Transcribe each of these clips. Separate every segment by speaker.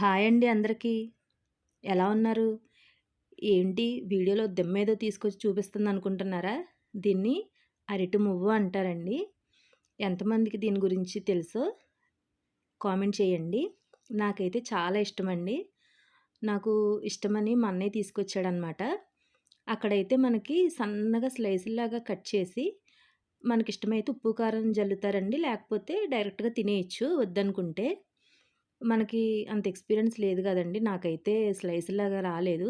Speaker 1: Hi అండి అందరికీ. ఎలా ఉన్నారు? ఏంటి వీడియోలో దిమ్మేదో తీసుకొచ్చి చూపిస్తుంది అనుకుంటున్నారా దీన్ని అరటి మువ్వ అంటారండి. ఎంతమందికి దీని గురించి తెలుసో కామెంట్ చేయండి. నాకైతే చాలా ఇష్టమండి. నాకు ఇష్టమని మా అన్నయ్య తీసుకొచ్చాడనమాట. అక్కడైతే మనకి సన్నగా స్లైసుల్లాగా కట్ చేసి మనకిష్టమైతే ఉప్పు, కారం జల్లుతారండి. లేకపోతే డైరెక్ట్‌గా తినేయచ్చు వద్దనుకుంటే. మనకి అంత ఎక్స్‌పీరియన్స్ లేదు కదండి నాకైతే స్లైస్ లాగా రాలేదు.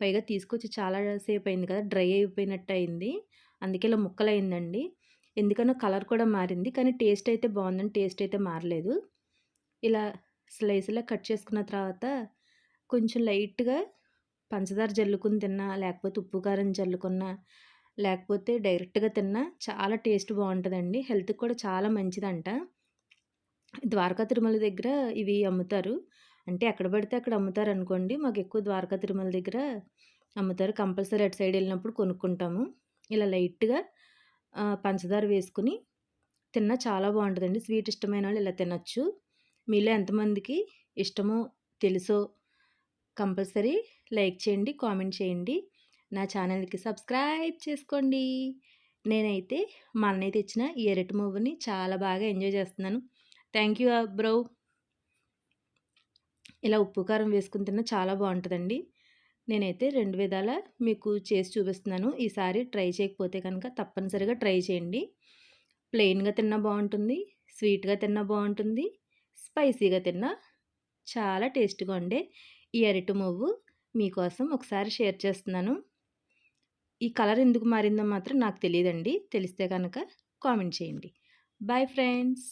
Speaker 1: పైగా తీసుకొచ్చి చాలా సేపు అయింది కదా! డ్రై అయిపోయినట్టు అయింది అందుకే ఇలా ముక్కలయిందండి. ఎందుకనో కలర్ కూడా మారింది. కానీ టేస్ట్ అయితే బాగుందండి టేస్ట్ అయితే మారలేదు. ఇలా స్లైస్‌లా కట్ చేసుకున్న తర్వాత కొంచెం లైట్‌గా పంచదార జల్లుకుని తిన్నా, లేకపోతే ఉప్పు, కారం జల్లుకున్నా, లేకపోతే డైరెక్ట్‌గా తిన్నా చాలా టేస్ట్ బాగుంటుందండి హెల్త్‌కి కూడా చాలా మంచిదంట. ద్వారకా తిరుమల దగ్గర ఇవి అమ్ముతారు. అంటే ఎక్కడ పడితే అక్కడ మాకు ఎక్కువ ద్వారకా తిరుమల దగ్గర అమ్ముతారు. కంపల్సరీ అటు సైడ్ వెళ్ళినప్పుడు కొనుక్కుంటాము. ఇలా లైట్‌గా పంచదార వేసుకొని తిన్నా చాలా బాగుంటుందండి స్వీట్ ఇష్టమైన వాళ్ళు ఇలా తినొచ్చు. మీలో ఎంతమందికి ఇష్టమో, తెలుసో కంపల్సరీ లైక్ చేయండి, కామెంట్ చేయండి. నా ఛానల్‌కి సబ్స్క్రైబ్ చేసుకోండి. నేనైతే మా అన్నయ్య తెచ్చిన ఈ ఎరటి మువ్వని చాలా బాగా ఎంజాయ్ చేస్తున్నాను. Thank you bro. ఇలా ఉప్పు, కారం వేసుకుని తిన్నా చాలా బాగుంటుందండి నేనైతే రెండు విధాలా మీకు చేసి చూపిస్తున్నాను. ఈసారి ట్రై చేయకపోతే కనుక తప్పనిసరిగా ట్రై చేయండి. ప్లెయిన్‌గా తిన్నా బాగుంటుంది స్వీట్‌గా తిన్నా బాగుంటుంది స్పైసీగా తిన్నా చాలా టేస్ట్‌గా ఉండే ఈ అరటి మువ్వు మీకోసం ఒకసారి షేర్ చేస్తున్నాను. ఈ కలర్ ఎందుకు మారిందో మాత్రం నాకు తెలియదండి తెలిస్తే కనుక కామెంట్ చేయండి. Bye friends.